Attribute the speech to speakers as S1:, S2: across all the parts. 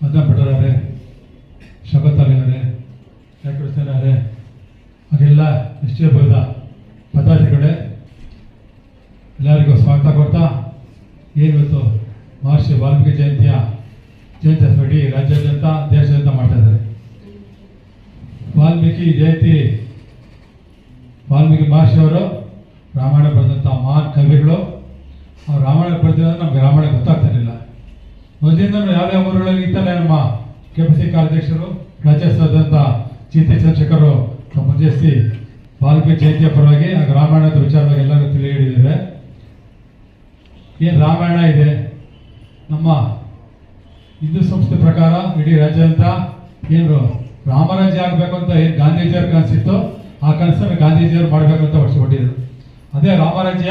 S1: ಮದನ ಪಟೇಲವರೇ ಶಗತ್ ಅಲಿಯವರೇ ಯಾಕೃಷ್ಣ ಅವರೇ ಹಾಗೆಲ್ಲ ನಿಶ್ಚಯ ಬರೆದ ಪದಾಧಿಕಾರಿಗಳೇ ಎಲ್ಲರಿಗೂ ಸ್ವಾಗತ ಕೊಡ್ತಾ ಏನಿವತ್ತು ಮಹರ್ಷಿ ವಾಲ್ಮೀಕಿ ಜಯಂತಿಯ ಜಯಂತಿ ಇಡೀ ರಾಜ್ಯಾದ್ಯಂತ, ದೇಶಾದ್ಯಂತ ಮಾಡ್ತಾ ಇದ್ದಾರೆ. ವಾಲ್ಮೀಕಿ ಜಯಂತಿ, ವಾಲ್ಮೀಕಿ ಮಹರ್ಷಿಯವರು ರಾಮಾಯಣ ಬರೆದಂಥ ಮಹಾನ್ ಕವಿಗಳು ಅವ್ರು ರಾಮಾಯಣ ಬರೆದಿರೋದು ನಮಗೆ ರಾಮಾಯಣ ಗೊತ್ತಾಗ್ತಾ ಇರಲಿಲ್ಲ. ಮೊದಲಿಂದ ಯಾವ್ಯಾವ ಊರುಗಳಲ್ಲಿ ಇತ್ತಲ್ಲ ನಮ್ಮ ಕೆ ಪಿ ಸಿ ಕಾರ್ಯಾಧ್ಯಕ್ಷರು ರಾಜ್ಯೋತ್ಸವದಂತ ಚೀತೆ ಚಂದ್ರಶೇಖರು ಮುಂಜಾಸ್ತಿ ವಾಲ್ಮೀಕಿ ಜಯಂತಿಯ ಪರವಾಗಿ ಆ ರಾಮಾಯಣದ ವಿಚಾರವಾಗಿ ಎಲ್ಲರೂ ತಿಳಿ ಏನು ರಾಮಾಯಣ ಇದೆ? ನಮ್ಮ ಹಿಂದೂ ಸಂಸ್ಥೆ ಪ್ರಕಾರ ಇಡೀ ರಾಜ್ಯಾದ್ಯಂತ ಏನು ರಾಮರಾಜ್ಯ ಆಗಬೇಕು ಅಂತ ಏನು ಗಾಂಧೀಜಿಯವ್ರ ಕನಸಿತ್ತು ಆ ಕನಸನ್ನು ಗಾಂಧೀಜಿಯವರು ಮಾಡಬೇಕು ಅಂತ ಹೊಟ್ಟಿದ್ರು ಅದೇ ರಾಮರಾಜ್ಯ,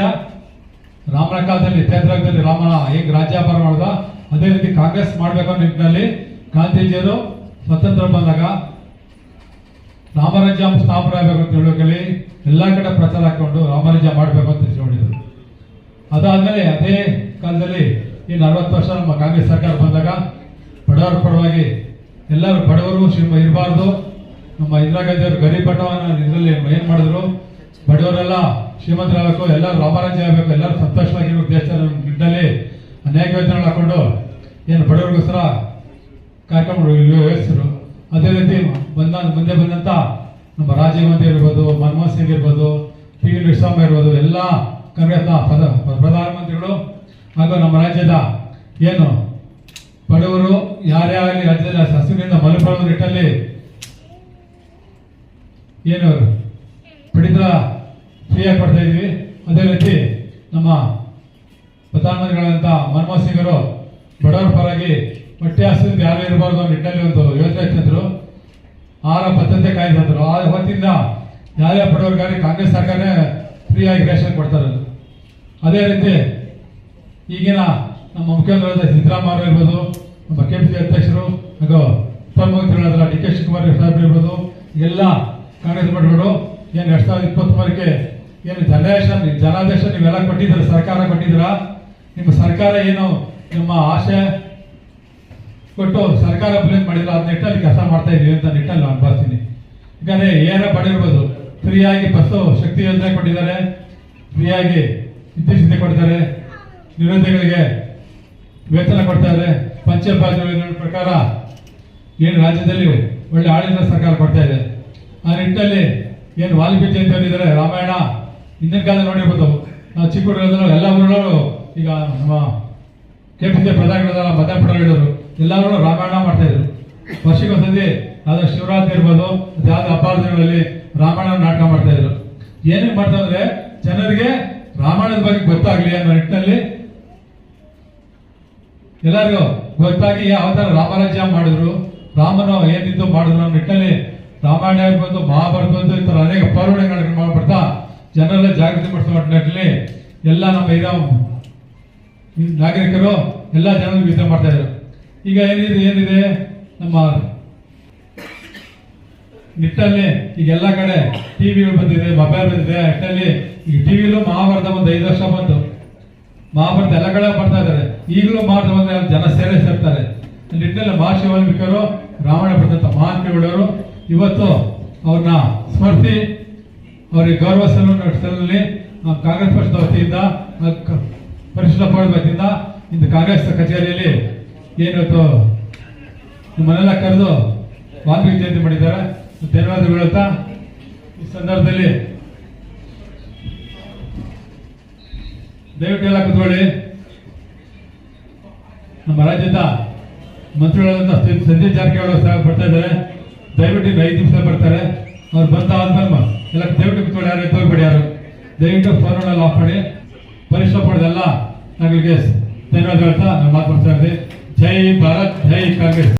S1: ರಾಮನ ಕಾಲದಲ್ಲಿ ತೇಂದ್ರದಲ್ಲಿ ರಾಮನ ಹೇಗೆ ರಾಜ್ಯಾಭಾರ ಮಾಡ್ದ ಅದೇ ರೀತಿ ಕಾಂಗ್ರೆಸ್ ಮಾಡಬೇಕು ನಿಟ್ಟಿನಲ್ಲಿ ಗಾಂಧೀಜಿಯವರು ಸ್ವತಂತ್ರ ಬಂದಾಗ ರಾಮರಾಜ್ಯ ಸ್ಥಾಪನೆ ಆಗಬೇಕು ಅಂತ ಹೇಳಿ ಎಲ್ಲ ಕಡೆ ಪ್ರಚಾರ ಹಾಕೊಂಡು ರಾಮರಾಜ್ಯ ಮಾಡಬೇಕು ಅಂತ ಹೇಳಿದ್ರು ಅದಾದ್ಮೇಲೆ ಅದೇ ಕಾಲದಲ್ಲಿ ಈ ನಲವತ್ತು ವರ್ಷ ನಮ್ಮ ಕಾಂಗ್ರೆಸ್ ಸರ್ಕಾರ ಬಂದಾಗ ಬಡವರ ಪರವಾಗಿ ಎಲ್ಲರೂ ಬಡವರು ಶ್ರೀಮ ಇರಬಾರ್ದು. ನಮ್ಮ ಇಂದಿರಾ ಗಾಂಧಿ ಅವರು ಗರೀಬ್ ಬಡವನ ಇದರಲ್ಲಿ ಏನ್ ಮಾಡಿದ್ರು? ಬಡವರೆಲ್ಲ ಶ್ರೀಮಂತರಾಗಬೇಕು, ಎಲ್ಲರೂ ರಾಮರಾಜ್ಯ ಆಗಬೇಕು, ಎಲ್ಲರೂ ಸಂತೋಷವಾಗಿರ್ಬೇಕು ದೇಶದ ನಿಟ್ಟಿನಲ್ಲಿ ಅನೇಕ ಯೋಜನೆಗಳು ಹಾಕೊಂಡು ಏನು ಬಡವರಿಗೋಸ್ಕರ ಕಾರ್ಯಕ್ರಮಗಳು ಯೋಚಿಸಿದ್ರು ಅದೇ ರೀತಿ ಬಂದ ಮುಂದೆ ಬಂದಂತ ನಮ್ಮ ರಾಜೀವ್ ಗಾಂಧಿ ಇರ್ಬೋದು, ಮನಮೋಹನ್ ಸಿಂಗ್ ಇರ್ಬೋದು, ಪಿ ವಿ ನರಸಿಂಹ ಇರ್ಬೋದು, ಎಲ್ಲ ಕಾಂಗ್ರೆಸ್ನ ಪದ, ಪ್ರಧಾನಮಂತ್ರಿಗಳು ಹಾಗೂ ನಮ್ಮ ರಾಜ್ಯದ ಏನು ಬಡವರು ಯಾರೇ ಆಗಲಿ ರಾಜ್ಯದ ಹಸಿವಿನಿಂದ ಮಲಬರುವ ನಿಟ್ಟಲ್ಲಿ ಏನು ಪಡಿತರ ಫ್ರೀಯಾಗಿ ಕೊಡ್ತಾ ಇದೀವಿ. ಅದೇ ರೀತಿ ನಮ್ಮ ಪ್ರಧಾನಮಂತ್ರಿಗಳಂತ ಮನಮೋಹನ್ ಸಿಂಗ್ ಅವರು ಬಡವರ ಪರವಾಗಿ ಹೊಟ್ಟೆ ಹಸಿದಿಂದ ಯಾರು ಇರಬಾರ್ದು ಅನ್ನೋ ನಿಟ್ಟಿನಲ್ಲಿ ಒಂದು ಯೋಜನೆ ತಂದರು ಆಹಾರ ಭದ್ರತೆ ಕಾಯ್ದೆ ತಂದರು ಆ ಹೊತ್ತಿಂದ ಯಾರ್ಯಾವ ಬಡವರಿಗಾರಿ ಕಾಂಗ್ರೆಸ್ ಸರ್ಕಾರನೇ ಫ್ರೀಯಾಗಿ ರೇಷನ್ ಕೊಡ್ತಾರೆ ಅದೇ ರೀತಿ ಈಗಿನ ನಮ್ಮ ಮುಖ್ಯಮಂತ್ರಿಗಳಾದ ಸಿದ್ದರಾಮಯ್ಯ ಇರ್ಬೋದು, ನಮ್ಮ ಕೆ ಪಿ ಸಿ ಅಧ್ಯಕ್ಷರು ಹಾಗೂ ಉಪಮುಖ್ಯಮಂತ್ರಿಗಳಾದ ಡಿ ಕೆ ಶಿವಕುಮಾರ್ ಸಾಹೇಬ್ ಇರ್ಬೋದು, ಎಲ್ಲ ಕಾಂಗ್ರೆಸ್ ಪಕ್ಷಗಳು ಏನು ಎರಡು ಸಾವಿರದ ಇಪ್ಪತ್ತ್ಮೂರಕ್ಕೆ ಏನು ಜನಾದೇಶ ಜನಾದೇಶ ನೀವೆಲ್ಲ ಕೊಟ್ಟಿದ್ದೀರ, ಸರ್ಕಾರ ಕೊಟ್ಟಿದ್ದೀರಾ? ನಿಮ್ಮ ಸರ್ಕಾರ ಏನು ನಿಮ್ಮ ಆಶೆ ಕೊಟ್ಟು ಸರ್ಕಾರ ಬ್ಲೇಮ್ ಮಾಡಿದ್ರು ಅದ್ ನಿಟ್ಟಲ್ಲಿ ಕೆಲಸ ಮಾಡ್ತಾ ಇದೀವಿ ಅಂತ ನಿಟ್ಟಲ್ಲಿ ನಾನು ಬರ್ತೀನಿ ಯಾಕಂದ್ರೆ ಏನೇ ಪಡಿರ್ಬೋದು ಫ್ರೀಯಾಗಿ ಬಸ್ಸು ಶಕ್ತಿ ಯೋಜನೆ ಕೊಟ್ಟಿದ್ದಾರೆ. ಫ್ರೀಯಾಗಿ ವಿದ್ಯುತ್ ಕೊಡ್ತಾರೆ ನಿರುದ್ಯೋಗಿಗಳಿಗೆ ವೇತನ ಕೊಡ್ತಾರೆ. ಪಂಚಾಯತ್ ಪ್ರಕಾರ ಏನು ರಾಜ್ಯದಲ್ಲಿ ಒಳ್ಳೆ ಆಡಳಿತ ಸರ್ಕಾರ ಕೊಡ್ತಾ ಇದೆ. ಆ ನಿಟ್ಟಲ್ಲಿ ಏನು ವಾಲ್ಮೀಕಿ ಜಯಂತಿ ಹೇಳಿದ್ದಾರೆ ರಾಮಾಯಣ, ಹಿಂದಿನ ಕಾಲ ನೋಡಿರ್ಬೋದು. ನಾವು ಚಿಕ್ಕ ಹುಡುಗರು ಎಲ್ಲ ಊರುಗಳು ಈಗ ನಮ್ಮ ಕೆ ಪಿ ಸಿ ಪ್ರಧಾನಗಳಾದ ಮಧ್ಯಪುರ ಎಲ್ಲರೂ ರಾಮಾಯಣ ಮಾಡ್ತಾ ಇದ್ರು. ವರ್ಷಕ್ಕೊಂದ್ಸತಿ ಅದ ಶಿವರಾತ್ರಿ ಇರ್ಬೋದು ಯಾವ್ದು ಹಬ್ಬ ದಿನಗಳಲ್ಲಿ ರಾಮಾಯಣ ನಾಟಕ ಮಾಡ್ತಾ ಇದ್ರು. ಏನಕ್ಕೆ ಮಾಡ್ತಾ ಅಂದ್ರೆ, ಜನರಿಗೆ ರಾಮಾಯಣದ ಬಗ್ಗೆ ಗೊತ್ತಾಗ್ಲಿ ಅನ್ನೋ ನಿಟ್ಟಿನಲ್ಲಿ ಎಲ್ಲರಿಗೂ ಗೊತ್ತಾಗಿ ಯಾವ ತರ ರಾಮರಾಜ್ಯ ಮಾಡಿದ್ರು. ರಾಮನ ಏನಿದ್ದು ಮಾಡಿದ್ರು ಅನ್ನೋ ನಿಟ್ಟಿನಲ್ಲಿ ರಾಮಾಯಣ ಇರ್ಬೋದು, ಮಹಾಭಾರತ ಈ ತರ ಅನೇಕ ಪೌರಾಣಿಕಗಳನ್ನು ಮಾಡ್ಬಿಡ್ತಾ ಜನರೆಲ್ಲ ಜಾಗೃತಿ ಮಾಡಿಸುವ ನಿಟ್ಟಿನಲ್ಲಿ ಎಲ್ಲ ನಮ್ಮ ಈ ನಾಗರಿಕರು ಎಲ್ಲ ಜನರು ವಿಚಾರ ಮಾಡ್ತಾ ಇದ್ರು ಈಗ ಏನಿದೆ ಏನಿದೆ? ನಮ್ಮ ನಿಟ್ಟಲ್ಲಿ ಈಗ ಎಲ್ಲ ಕಡೆ ಟಿವಿಗಳು ಬಂದಿದೆ ಮೊಬೈಲ್ ಬಂದಿದೆ. ನಿಟ್ಟಲ್ಲಿ ಈಗ ಟಿವಿಲೂ ಮಹಾಭಾರತ ಒಂದು ಐದು ವರ್ಷ ಬಂತು. ಮಹಾಭಾರತ ಎಲ್ಲ ಕಡೆ ಬರ್ತಾ ಇದ್ದಾರೆ. ಈಗಲೂ ಮಹಾಭಾರತ ಬಂದ್ರೆ ಜನ ಸೇರೆ ಸೇರ್ತಾರೆ. ನಿಟ್ಟಲ್ಲಿ ಮಹರ್ಷಿ ವಾಲ್ಮೀಕಿಯವರು ರಾಮಾಯಣ ಬರೆದಂತ ಮಹಾನ್ ಕವಿಗಳವರು ಇವತ್ತು ಅವ್ರನ್ನ ಸ್ಮರಿಸಿ, ಅವ್ರಿಗೆ ಗೌರವ ಸಲ್ಲಿಸಲಿ ಕಾಂಗ್ರೆಸ್ ಪಕ್ಷದ ವತಿಯಿಂದ ಆ ಪಡಬೇಕಿಂದ ಇಂದು ಕಾಂಗ್ರೆಸ್ ಕಚೇರಿಯಲ್ಲಿ ಏನಿವತ್ತು ನಿಮ್ಮನ್ನೆಲ್ಲ ಕರೆದು ವಾಲ್ಮೀಕಿ ಜಯಂತಿ ಮಾಡಿದ್ದಾರೆ. ಧನ್ಯವಾದಗಳು ಹೇಳ್ತಾ ಈ ಸಂದರ್ಭದಲ್ಲಿ ದಯವಿಟ್ಟು ಎಲ್ಲ ಕುತ್ಕೊಳ್ಳಿ. ನಮ್ಮ ರಾಜ್ಯದ ಮಂತ್ರಿಗಳಾದಂಥ ಸಂಜೆ ಜಾರಕಿಹೊಳಿ ಸಹ ಬರ್ತಾ ಇದ್ದಾರೆ. ದಯವಿಟ್ಟು ಇನ್ನು ಐದು ನಿಮಿಷ ಬರ್ತಾರೆ. ಅವ್ರು ಬಂದ ಆದ್ಮೇಲೆ ಎಲ್ಲ ದಯವಿಟ್ಟು ಕುತ್ಕೊಳ್ಳಿ. ಯಾರು ಎತ್ತೋಗ್ಬೇಡಿ ಯಾರು. ದಯವಿಟ್ಟು ಫೋನ್ ಆಫ್ ಮಾಡಿ. ಪರಿಶ್ರಮ ಪಡೆದೆಲ್ಲ నాకు ఇట్ ఇస్ ధన్యవాదాలు మా జై భారత్ జై కాంగ్రెస్